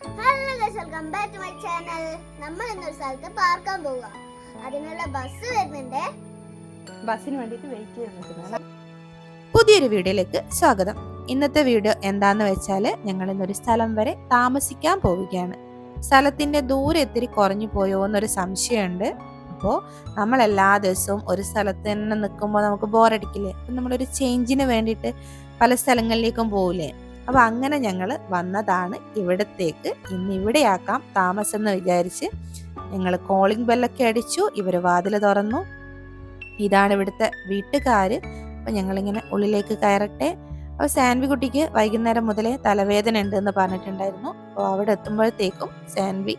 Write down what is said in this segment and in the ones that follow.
Hello guys welcome back to my channel നമ്മൾ ഇന്നൊരു സ്ഥലത്ത് പാർക്കാൻ പോവുക. അതിനുള്ള ബസ് വരുന്നുണ്ട്. ബസ്സിന് വേണ്ടിയിട്ട് വെയിറ്റ് നിൽക്കുന്നതാണ് പുതിയൊരു വീഡിയോയിലേക്ക് സ്വാഗതം. ഇന്നത്തെ വീഡിയോ എന്താന്ന് വെച്ചാൽ ഞങ്ങൾ ഇന്നൊരു സ്ഥലം വരെ താമസിക്കാൻ പോവുകയാണ്. സ്ഥലത്തിന്റെ ദൂരെ ഇത്തിരി കുറഞ്ഞു പോയോ എന്നൊരു സംശയമുണ്ട്. അപ്പോൾ നമ്മൾ എല്ലാ ദിവസവും ഒരു സ്ഥലത്ത് തന്നെ നിൽക്കുമ്പോൾ നമുക്ക് ബോറടിക്കില്ലേ അപ്പം നമ്മളൊരു ചേഞ്ചിന് വേണ്ടിയിട്ട് പല സ്ഥലങ്ങളിലേക്കും പോവില്ലേ? അപ്പോൾ അങ്ങനെ ഞങ്ങൾ വന്നതാണ് ഇവിടത്തേക്ക്. ഇന്ന് ഇവിടെയാക്കാം താമസം എന്ന് വിചാരിച്ച്. ഞങ്ങൾ കോളിംഗ് ബെല്ലൊക്കെ അടിച്ചു ഇവർ വാതിൽ തുറന്നു. ഇതാണ് ഇവിടുത്തെ വീട്ടുകാർ അപ്പം ഞങ്ങളിങ്ങനെ ഉള്ളിലേക്ക് കയറട്ടെ. അപ്പോൾ സാൻവി കുട്ടിക്ക് വൈകുന്നേരം മുതലേ തലവേദന ഉണ്ട് എന്ന് പറഞ്ഞിട്ടുണ്ടായിരുന്നു. അപ്പോൾ അവിടെ എത്തുമ്പോഴത്തേക്കും സാൻവി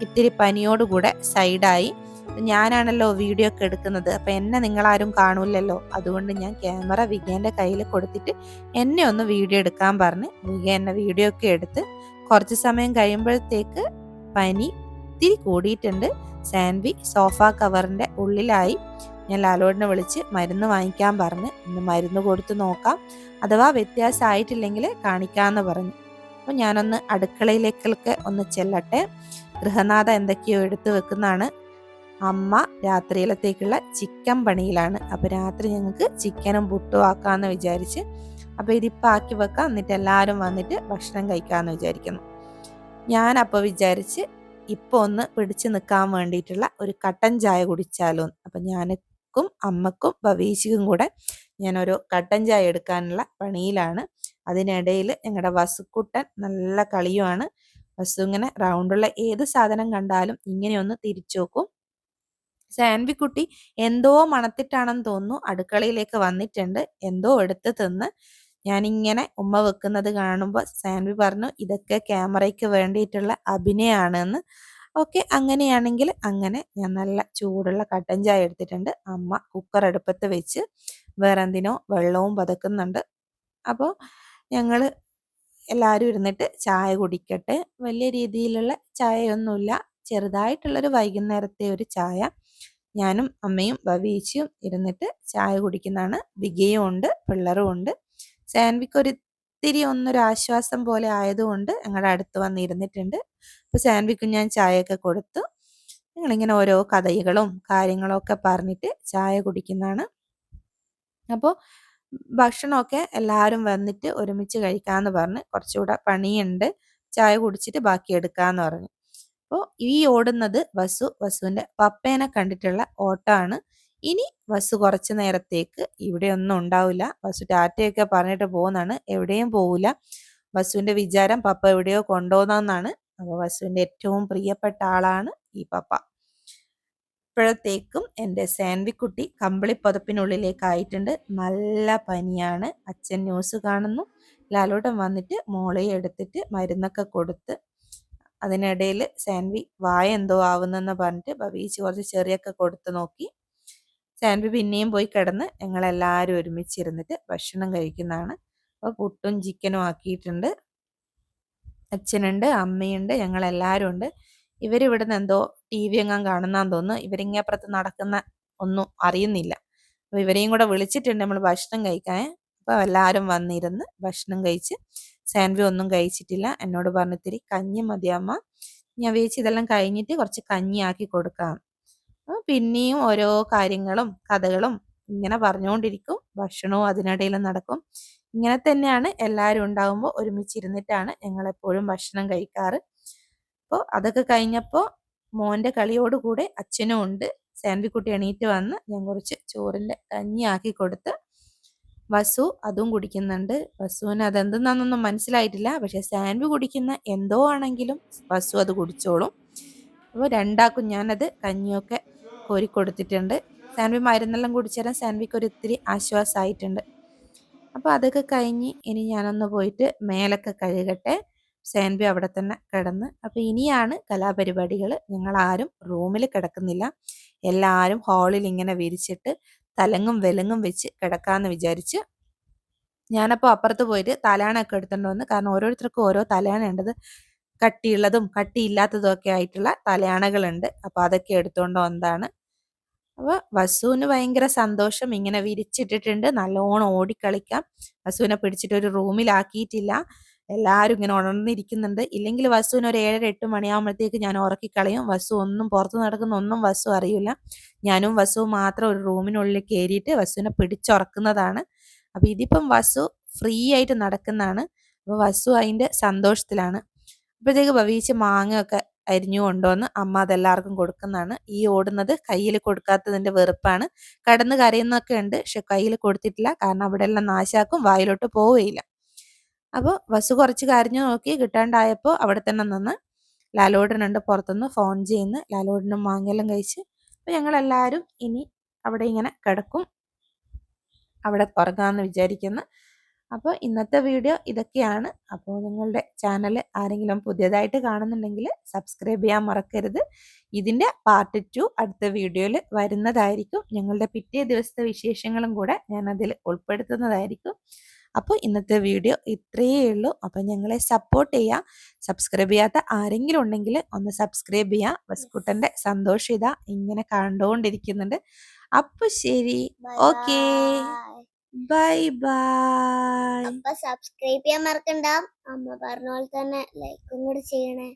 ഇത്തിരി പനിയോടുകൂടെ സൈഡായി ഞാനാണല്ലോ വീഡിയോ ഒക്കെ എടുക്കുന്നത്. അപ്പം എന്നെ നിങ്ങൾ ആരും കാണൂലല്ലോ അതുകൊണ്ട് ഞാൻ ക്യാമറ വിഗേന്റെ കയ്യിൽ കൊടുത്തിട്ട് എന്നെ ഒന്ന് വീഡിയോ എടുക്കാൻ പറഞ്ഞ് വിക എന്നെ വീഡിയോ ഒക്കെ എടുത്ത് കുറച്ച് സമയം കഴിയുമ്പോഴത്തേക്ക് പനി ഇത്തിരി കൂടിയിട്ടുണ്ട്. സാൻവി സോഫ കവറിന്റെ ഉള്ളിലായി. ഞാൻ ലാലോടിനെ വിളിച്ച് മരുന്ന് വാങ്ങിക്കാൻ പറഞ്ഞ് ഒന്ന് മരുന്ന് കൊടുത്ത് നോക്കാം. അഥവാ വ്യത്യാസമായിട്ടില്ലെങ്കിൽ കാണിക്കാമെന്ന് പറഞ്ഞു. അപ്പോൾ ഞാനൊന്ന് അടുക്കളയിലേക്കൊക്കെ ഒന്ന് ചെല്ലട്ടെ. ഗൃഹനാഥ എന്തൊക്കെയോ എടുത്തു വെക്കുന്നതാണ്. അമ്മ രാത്രിയിലത്തേക്കുള്ള ചിക്കൻ പണിയിലാണ്. അപ്പോൾ രാത്രി ഞങ്ങൾക്ക് ചിക്കനും പുട്ടും ആക്കാമെന്ന് വിചാരിച്ച് അപ്പോൾ ഇതിപ്പോൾ ആക്കി വെക്കാം. എന്നിട്ട് എല്ലാവരും വന്നിട്ട് ഭക്ഷണം കഴിക്കാമെന്ന് വിചാരിക്കുന്നു. ഞാൻ അപ്പോൾ വിചാരിച്ച് ഇപ്പോൾ ഒന്ന് പിടിച്ചു നിൽക്കാൻ വേണ്ടിയിട്ടുള്ള ഒരു കട്ടൻ ചായ കുടിച്ചാലോ അപ്പം ഞാനക്കും അമ്മക്കും ഭവീശിക്കും കൂടെ ഞാനൊരു കട്ടൻ ചായ എടുക്കാനുള്ള പണിയിലാണ്. അതിനിടയിൽ ഞങ്ങളുടെ വസുക്കുട്ടൻ നല്ല കളിയുമാണ്. വസു ഇങ്ങനെ റൗണ്ടുള്ള ഏത് സാധനം കണ്ടാലും ഇങ്ങനെയൊന്ന് തിരിച്ചു നോക്കും. സാൻവിക്കുട്ടി എന്തോ മണത്തിട്ടാണെന്ന് തോന്നുന്നു. അടുക്കളയിലേക്ക് വന്നിട്ടുണ്ട്. എന്തോ എടുത്ത് തിന്ന് ഞാനിങ്ങനെ ഉമ്മ വെക്കുന്നത് കാണുമ്പോൾ സാൻവി പറഞ്ഞു ഇതൊക്കെ ക്യാമറയ്ക്ക് വേണ്ടിയിട്ടുള്ള അഭിനയമാണെന്ന് ഓക്കെ അങ്ങനെയാണെങ്കിൽ അങ്ങനെ ഞാൻ നല്ല ചൂടുള്ള കട്ടൻ ചായ എടുത്തിട്ടുണ്ട്. അമ്മ കുക്കർ അടുപ്പത്ത് വെച്ച് വേറെ എന്തിനോ വെള്ളവും പതക്കുന്നുണ്ട്. അപ്പോൾ ഞങ്ങൾ എല്ലാവരും ഇരുന്നിട്ട് ചായ കുടിക്കട്ടെ. വലിയ രീതിയിലുള്ള ചായയൊന്നുമില്ല. ചെറുതായിട്ടുള്ളൊരു വൈകുന്നേരത്തെ ഒരു ചായ ഞാനും അമ്മയും ഭവീച്ചിയും ഇരുന്നിട്ട് ചായ കുടിക്കുന്നതാണ്. വിഗയും ഉണ്ട് പിള്ളറും ഉണ്ട്. സാൻവിക്ക് ഒരിത്തിരി ഒന്നൊരു ആശ്വാസം പോലെ ആയതുകൊണ്ട് ഞങ്ങളുടെ അടുത്ത് വന്നിരുന്നിട്ടുണ്ട് അപ്പോൾ സാൻവിക്കും ഞാൻ ചായയൊക്കെ കൊടുത്തു. ഞങ്ങളിങ്ങനെ ഓരോ കഥകളും കാര്യങ്ങളും ഒക്കെ പറഞ്ഞിട്ട് ചായ കുടിക്കുന്നതാണ്. അപ്പോൾ ഭക്ഷണമൊക്കെ എല്ലാവരും വന്നിട്ട് ഒരുമിച്ച് കഴിക്കാമെന്ന് പറഞ്ഞ് കുറച്ചുകൂടെ പണിയുണ്ട്. ചായ കുടിച്ചിട്ട് ബാക്കി എടുക്കാമെന്ന് പറഞ്ഞു. അപ്പോൾ ഈ ഓടുന്നത് വസു വസുവിന്റെ പപ്പേനെ കണ്ടിട്ടുള്ള ഓട്ടമാണ് ഇനി വസു കുറച്ച് നേരത്തേക്ക് ഇവിടെ ഒന്നും ഉണ്ടാവില്ല. വസു ടാറ്റയൊക്കെ പറഞ്ഞിട്ട് പോകുന്നതാണ്. എവിടെയും പോവില്ല വസുവിന്റെ വിചാരം പപ്പ എവിടെയോ കൊണ്ടുപോകുന്നതെന്നാണ് അപ്പോൾ വസുവിന്റെ ഏറ്റവും പ്രിയപ്പെട്ട ആളാണ് ഈ പപ്പ. ഇപ്പോഴത്തേക്കും എന്റെ സാൻവിക്കുട്ടി കമ്പിളിപ്പുതപ്പിനുള്ളിലേക്കായിട്ടുണ്ട്. നല്ല പനിയാണ്. അച്ഛൻ ന്യൂസ് കാണുന്നു. ലാലോട്ടം വന്നിട്ട് മോളെ എടുത്തിട്ട് മരുന്നൊക്കെ കൊടുത്ത് അതിനിടയിൽ സാൻവി വായ എന്തോ ആവുന്നെന്ന് പറഞ്ഞിട്ട് ബബീച്ച് കുറച്ച് ചെറിയൊക്കെ കൊടുത്തു നോക്കി. സാൻവി പിന്നെയും പോയി കിടന്ന് ഞങ്ങളെല്ലാവരും ഒരുമിച്ചിരുന്നിട്ട് ഭക്ഷണം കഴിക്കുന്നതാണ്. അപ്പോൾ പുട്ടും ചിക്കനും ആക്കിയിട്ടുണ്ട്. അച്ഛനുണ്ട് അമ്മയുണ്ട് ഞങ്ങളെല്ലാവരും ഉണ്ട്. ഇവരിവിടുന്ന് എന്തോ ടി വി എങ്ങാൻ കാണുന്നാന്ന് തോന്നുന്നു. ഇവരിങ്ങപ്പുറത്ത് നടക്കുന്ന ഒന്നും അറിയുന്നില്ല. അപ്പോൾ ഇവരെയും കൂടെ വിളിച്ചിട്ടുണ്ട് നമ്മൾ ഭക്ഷണം കഴിക്കാൻ. അപ്പോൾ എല്ലാവരും വന്നിരുന്ന് ഭക്ഷണം കഴിച്ച് സാൻവി ഒന്നും കഴിച്ചിട്ടില്ല. എന്നോട് പറഞ്ഞിത്തിരി കഞ്ഞി മതിയമ്മ ഞാൻ വേച്ച് ഇതെല്ലാം കഴിഞ്ഞിട്ട് കുറച്ച് കഞ്ഞിയാക്കി കൊടുക്കാം. പിന്നെയും ഓരോ കാര്യങ്ങളും കഥകളും ഇങ്ങനെ പറഞ്ഞുകൊണ്ടിരിക്കും. ഭക്ഷണവും അതിനിടയിൽ നടക്കും. ഇങ്ങനെ തന്നെയാണ് എല്ലാവരും ഉണ്ടാകുമ്പോൾ ഒരുമിച്ചിരുന്നിട്ടാണ് ഞങ്ങൾ എപ്പോഴും ഭക്ഷണം കഴിക്കാറ്. അപ്പോൾ അതൊക്കെ കഴിഞ്ഞപ്പോൾ മോന്റെ കളിയോടുകൂടെ അച്ഛനും ഉണ്ട്. സാൻവിക്കുട്ടി എണീറ്റ് വന്ന് ഞാൻ കുറച്ച് ചോറിന്റെ കഞ്ഞിയാക്കി കൊടുത്ത് വസു അതും കുടിക്കുന്നുണ്ട്. വസുവിന് അതെന്തെന്നാണെന്നൊന്നും മനസ്സിലായിട്ടില്ല. പക്ഷെ സാൻവി കുടിക്കുന്ന എന്തോ ആണെങ്കിലും വസു അത് കുടിച്ചോളും. അപ്പോൾ രണ്ടാക്കും ഞാനത് കഞ്ഞിയൊക്കെ കോരി കൊടുത്തിട്ടുണ്ട്. സാൻവി മരുന്നെല്ലാം കുടിച്ചാലും സാൻവിക്ക് ഒരു ഇത്തിരി ആശ്വാസമായിട്ടുണ്ട്. അപ്പോൾ അതൊക്കെ കഴിഞ്ഞ് ഇനി ഞാനൊന്ന് പോയിട്ട് മേലൊക്കെ കഴുകട്ടെ. സാൻവി അവിടെ തന്നെ കിടന്ന്. അപ്പോൾ ഇനിയാണ് കലാപരിപാടികൾ. ഞങ്ങൾ ആരും റൂമിൽ കിടക്കുന്നില്ല. എല്ലാവരും ഹാളിൽ ഇങ്ങനെ വിരിച്ചിട്ട് തലങ്ങും വിലങ്ങും വെച്ച് കിടക്കാമെന്ന് വിചാരിച്ച് ഞാനപ്പോൾ അപ്പുറത്ത് പോയിട്ട് തലാണൊക്കെ എടുത്തുകൊണ്ട് വന്ന് കാരണം ഓരോരുത്തർക്കും ഓരോ തലയാണ് ഉണ്ടത് കട്ടിയുള്ളതും കട്ടിയില്ലാത്തതും ഒക്കെ ആയിട്ടുള്ള തലയാണകളുണ്ട് അപ്പോൾ അതൊക്കെ എടുത്തുകൊണ്ട് വന്നതാണ്. അപ്പോൾ വസുവിന് ഭയങ്കര സന്തോഷം. ഇങ്ങനെ വിരിച്ചിട്ടിട്ടുണ്ട്. നല്ലോണം ഓടിക്കളിക്കാം. വസുവിനെ പിടിച്ചിട്ട് ഒരു റൂമിലാക്കിയിട്ടില്ല. എല്ലാവരും ഇങ്ങനെ ഉണർന്നിരിക്കുന്നുണ്ട്. ഇല്ലെങ്കിൽ വസുവിന് ഒരു ഏഴര എട്ട് മണിയാകുമ്പോഴത്തേക്ക് ഞാൻ ഉറക്കിക്കളയും. വസു ഒന്നും പുറത്ത് നടക്കുന്ന ഒന്നും വസു അറിയില്ല. ഞാനും വസുവും മാത്രം ഒരു റൂമിനുള്ളിൽ കയറിയിട്ട് വസുവിനെ പിടിച്ചുറക്കുന്നതാണ്. അപ്പം ഇതിപ്പം വസു ഫ്രീ ആയിട്ട് നടക്കുന്നതാണ്. അപ്പോൾ വസു അതിന്റെ സന്തോഷത്തിലാണ്. അപ്പോഴത്തേക്ക് ഭവീച്ച് മാങ്ങയൊക്കെ അരിഞ്ഞു കൊണ്ടുവന്ന് അമ്മ അതെല്ലാവർക്കും കൊടുക്കുന്നതാണ്. ഈ ഓടുന്നത് കയ്യിൽ കൊടുക്കാത്തതിന്റെ വെറുപ്പാണ്. കടന്ന് കരയുന്നൊക്കെ ഉണ്ട്. പക്ഷെ കയ്യിൽ കൊടുത്തിട്ടില്ല. കാരണം അവിടെ എല്ലാം നാശാക്കും. വായിലോട്ട് പോവുകയില്ല അപ്പോൾ ബസ് കുറച്ച് കരഞ്ഞു നോക്കി കിട്ടാണ്ടായപ്പോൾ അവിടെ തന്നെ നിന്ന് ലാലോടനുണ്ട് പുറത്തുനിന്ന് ഫോൺ ചെയ്യുന്നു. ലാലോടനും മാങ്ങയെല്ലാം കഴിച്ച് അപ്പോൾ ഞങ്ങളെല്ലാവരും ഇനി അവിടെ ഇങ്ങനെ കിടക്കും. അവിടെ ഉറങ്ങാമെന്ന് വിചാരിക്കുന്നു. അപ്പോൾ ഇന്നത്തെ വീഡിയോ ഇതൊക്കെയാണ്. അപ്പോൾ നിങ്ങളുടെ ചാനൽ ആരെങ്കിലും പുതിയതായിട്ട് കാണുന്നുണ്ടെങ്കിൽ സബ്സ്ക്രൈബ് ചെയ്യാൻ മറക്കരുത്. ഇതിന്റെ പാർട്ട് ടു അടുത്ത വീഡിയോയിൽ വരുന്നതായിരിക്കും. ഞങ്ങളുടെ പിറ്റേ ദിവസത്തെ വിശേഷങ്ങളും കൂടെ ഞാൻ അതിൽ ഉൾപ്പെടുത്തുന്നതായിരിക്കും. അപ്പോൾ ഇന്നത്തെ വീഡിയോ ഇത്രയേ ഉള്ളൂ. അപ്പോൾ ഞങ്ങളെ സപ്പോർട്ട് ചെയ്യുക. സബ്സ്ക്രൈബ് ചെയ്യാത്ത ആരെങ്കിലും ഉണ്ടെങ്കിൽ ഒന്ന് സബ്സ്ക്രൈബ് ചെയ്യുക. ബസ്കുട്ടന്റെ സന്തോഷം ഇതാ ഇങ്ങനെ കണ്ടുകൊണ്ടിരിക്കുന്നുണ്ട് അപ്പോൾ ശരി. ഓക്കേ ബൈ ബൈ അപ്പൊ സബ്സ്ക്രൈബ് ചെയ്യാൻ മറക്കണ്ട. അമ്മ പറഞ്ഞ പോലെ തന്നെ ലൈക്കും കൂടി ചെയ്യണേ.